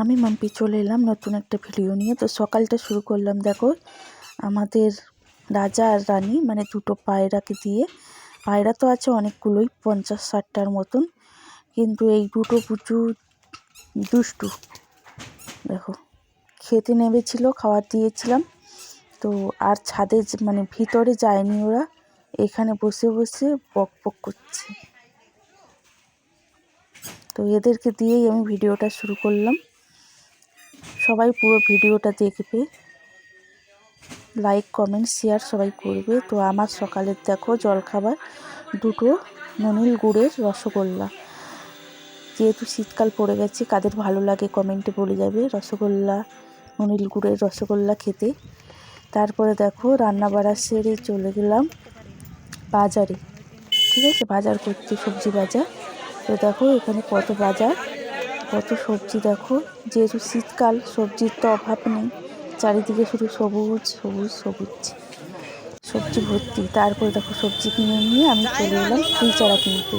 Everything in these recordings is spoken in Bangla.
আমি মাম্পি চলে এলাম নতুন একটা ভিডিও নিয়ে। তো সকালটা শুরু করলাম, দেখো, আমাদের রাজা আর রানী মানে দুটো পায়রাকে দিয়ে। পায়রা তো আছে অনেকগুলোই, পঞ্চাশ, ষাটটার মতন। কিন্তু এই দুটো প্রচুর দুষ্টু, দেখো, খেতে নেমেছিল, খাবার দিয়েছিলাম। তো আর ছাদে মানে ভিতরে যায়নি ওরা, এখানে বসে বসে বক বক করছে। তো এদেরকে দিয়েই আমি ভিডিওটা শুরু করলাম। সবাই পুরো ভিডিওটা দেখবে। লাইক কমেন্ট শেয়ার সবাই করবে। তো আমার সকালের দেখো জলখাবার, দুটো ননিল গুড়ের রসগোল্লা। যেহেতু শীতকাল পড়ে গেছে, কাদের ভালো লাগে কমেন্টে বলে যাবে। রসগোল্লা, ননিল গুড়ের রসগোল্লা খেতে। তারপরে দেখো রান্না বাড়া সেরে চলে গেলাম বাজারে। ঠিক আছে? বাজার করতে সবজি বাজার। তো দেখো এখানে কত বাজার। কত সবজি দেখো। যেহেতু শীতকাল, সবজির তো অভাব নেই। চারিদিকে শুধু সবুজ সবুজ সবুজ সবজি ভর্তি। তারপরে দেখো সবজি কিনে নিয়ে আমি চলে এলাম ফুল চারা কিনতে।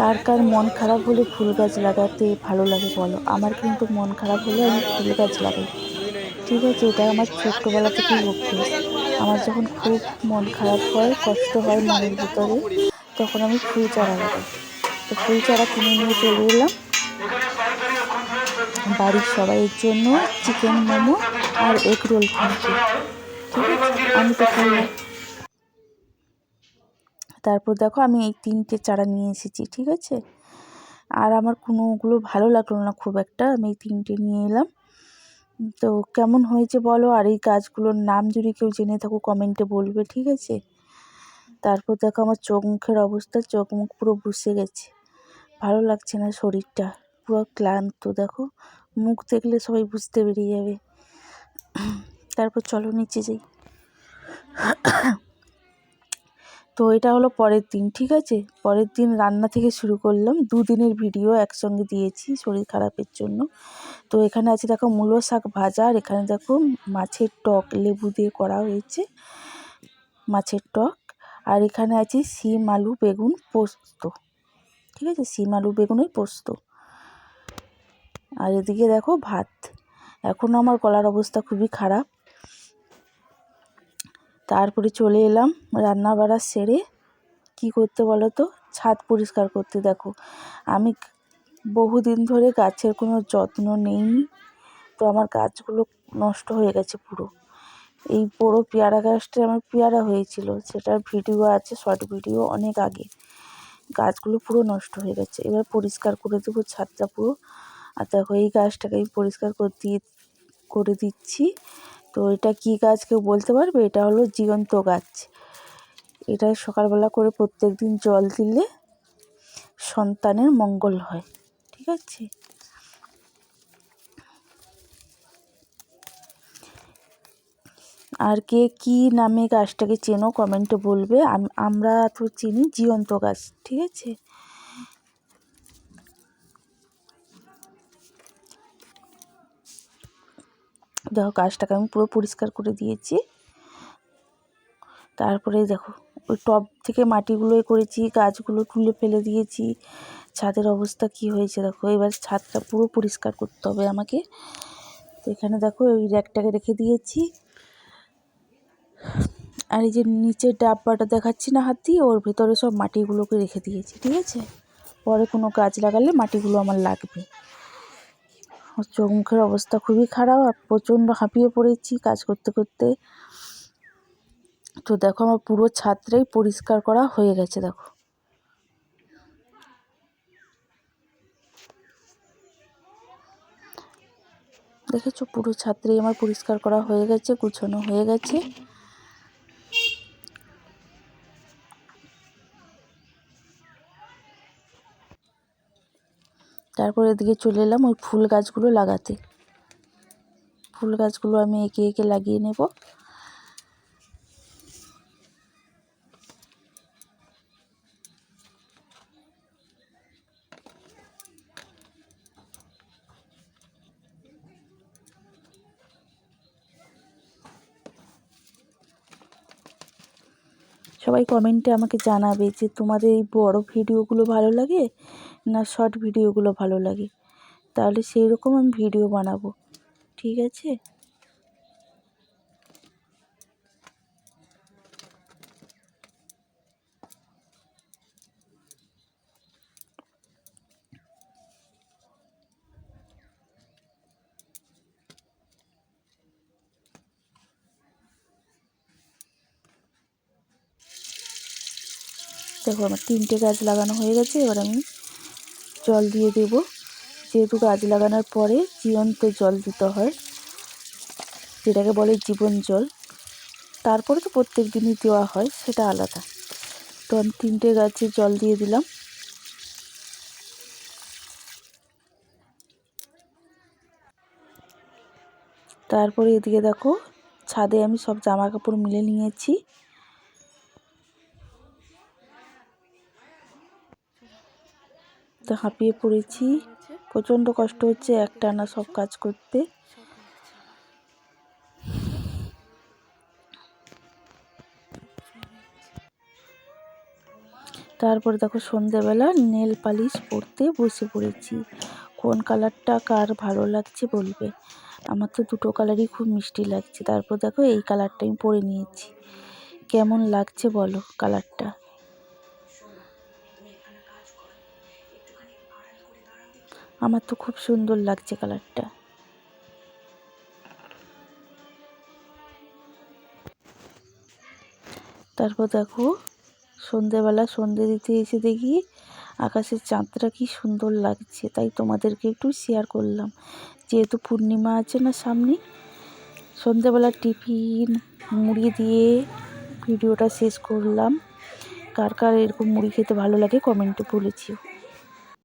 কার কার মন খারাপ হলে ফুল গাছ লাগাতে ভালো লাগে বলো? আমার কিন্তু মন খারাপ হলে আমি ফুল গাছ লাগাই। ঠিক আছে, এটা আমার ছোট্টবেলা থেকেই অভ্যেস। আমার যখন খুব মন খারাপ হয়, কষ্ট হয় মনের ভিতরে, তখন আমি ফুল চারা লাগাই। তো ফুল চারা কিনে নিয়ে চলে এলাম। বাড়ির সবাইয়ের জন্য চিকেন মোমো আর এগ রোল কিনতে ঠিক আছে? আমি তো খাই তারপর দেখো আমি এই তিনটে চারা নিয়ে এসেছি, ঠিক আছে? আর আমার কোনোগুলো ভালো লাগল না খুব একটা, আমি এই তিনটে নিয়ে এলাম। তো কেমন হয়েছে বলো? আর এই গাছগুলোর নাম যদি কেউ জেনে থাকো, কমেন্টে বলবে, ঠিক আছে? তারপর দেখো আমার চোখ মুখের অবস্থা, চোখ মুখ পুরো বসে গেছে। ভালো লাগছে না শরীরটা। পুরো ক্লান্ত, দেখো। মুখ দেখলে সবাই বুঝতে বেরিয়ে যাবে। তারপর চলো নিচে যাই। তো এটা হলো পরের দিন, ঠিক আছে? পরের দিন রান্না থেকে শুরু করলাম। দুদিনের ভিডিও একসঙ্গে দিয়েছি শরীর খারাপের জন্য। তো এখানে আছে, দেখো, মূলো শাক ভাজা আর এখানে দেখো মাছের টক, লেবু দিয়ে করা হয়েছে মাছের টক। আর এখানে আছে শিম, আলু, বেগুন, পোস্ত। ঠিক আছে? শিম, আলু বেগুনের পোস্ত। আর এদিকে দেখো ভাত। এখন আমার গলার অবস্থা খুবই খারাপ। তারপরে চলে এলাম রান্না বাড়া সেরে। কী করতে বলো তো? ছাদ পরিষ্কার করতে দেখো। আমি বহুদিন ধরে গাছের কোনো যত্ন নেই। তো আমার গাছগুলো নষ্ট হয়ে গেছে পুরো। এই বড়ো পেয়ারা গাছটা আমার পেয়ারা হয়েছিল। সেটার ভিডিও আছে, শর্ট ভিডিও অনেক আগে। গাছগুলো পুরো নষ্ট হয়ে গেছে। এবার পরিষ্কার করে দেবো ছাদটা পুরো। আর দেখো এই গাছটাকে আমি পরিষ্কার করে দিয়ে, করে দিচ্ছি। তো এটা কী গাছ কেউ বলতে পারবে? এটা হলো জীবন্ত গাছ। এটা সকালবেলা করে প্রত্যেক দিন জল দিলে সন্তানের মঙ্গল হয়, ঠিক আছে? আর কে কী নামে গাছটাকে চেনো কমেন্টে বলবে। আম- আমরা তো চিনি জীবন্ত গাছ, ঠিক আছে? দেখো গাছটাকে আমি পুরো পরিষ্কার করে দিয়েছি। তারপরে দেখো, ওই টব থেকে মাটিগুলো এ করেছি, গাছগুলো তুলে ফেলে দিয়েছি। ছাদের অবস্থা কি হয়েছে দেখো, এবার ছাদটা পুরো পরিষ্কার করতে হবে আমাকে। তো এখানে দেখো ওই র্যাকটাকে রেখে দিয়েছি। আর এই যে নিচের ডাব্বাটা দেখাচ্ছি না হাত দিয়ে, ওর ভেতরে সব মাটিগুলোকে রেখে দিয়েছি, ঠিক আছে? পরে কোনো গাছ লাগালে মাটিগুলো আমার লাগবে। চোখ মুখের অবস্থা খুবই খারাপ আর প্রচণ্ড হাঁপিয়ে পড়েছি কাজ করতে করতে। তো দেখো আমার পুরো ছাদটাই পরিষ্কার করা হয়ে গেছে, দেখো। দেখেছ? পুরো ছাত্রেই আমার পরিষ্কার করা হয়ে গেছে, গুছানো হয়ে গেছে। তারপর এদিকে চলে এলাম ওই ফুল গাছগুলো লাগাতে। ফুল গাছগুলো আমি একে একে লাগিয়ে নেব। সবাই কমেন্টে আমাকে জানাবে যে তোমাদের এই বড় ভিডিওগুলো ভালো লাগে? না শর্ট ভিডিওগুলো ভালো লাগে, তাহলে সেই রকম আমি ভিডিও বানাবো, ঠিক আছে? দেখো আমার তিনটে গাছ লাগানো হয়ে গেছে, এবার আমি জল দিয়ে দেব। যেহেতু গাছ লাগানোর পরে জীবন্ত জল দিতে হয়, যেটাকে বলে জীবন জল। তারপরে তো প্রত্যেক দিনই দেওয়া হয়, সেটা আলাদা। তো আমি তিনটে গাছে জল দিয়ে দিলাম। তারপরে এদিকে দেখো, ছাদে আমি সব জামা কাপড় মিলে নিয়েছি। তো হাঁপিয়ে পড়েছি। প্রচণ্ড কষ্ট হচ্ছে, একটানা সব কাজ করতে। তারপর দেখো সন্ধেবেলা নেল পালিশ পরতে বসে পড়েছি। কোন কালারটা কার ভালো লাগছে বলবে? আমার তো দুটো কালারই খুব মিষ্টি লাগছে। তারপর দেখো এই কালারটা আমি পরে নিয়েছি। কেমন লাগছে বলো কালারটা? আমার তো খুব সুন্দর লাগছে কালারটা। তারপর দেখো, সন্ধেবেলা সন্ধে দিতে এসে দেখি আকাশের চাঁদটা কি সুন্দর লাগছে, তাই তোমাদেরকে একটু শেয়ার করলাম। যেহেতু পূর্ণিমা আছে না সামনে, সন্ধেবেলা টিফিন মুড়ি দিয়ে ভিডিওটা শেষ করলাম। কার কার এরকম মুড়ি খেতে ভালো লাগে কমেন্টে বলেছিও।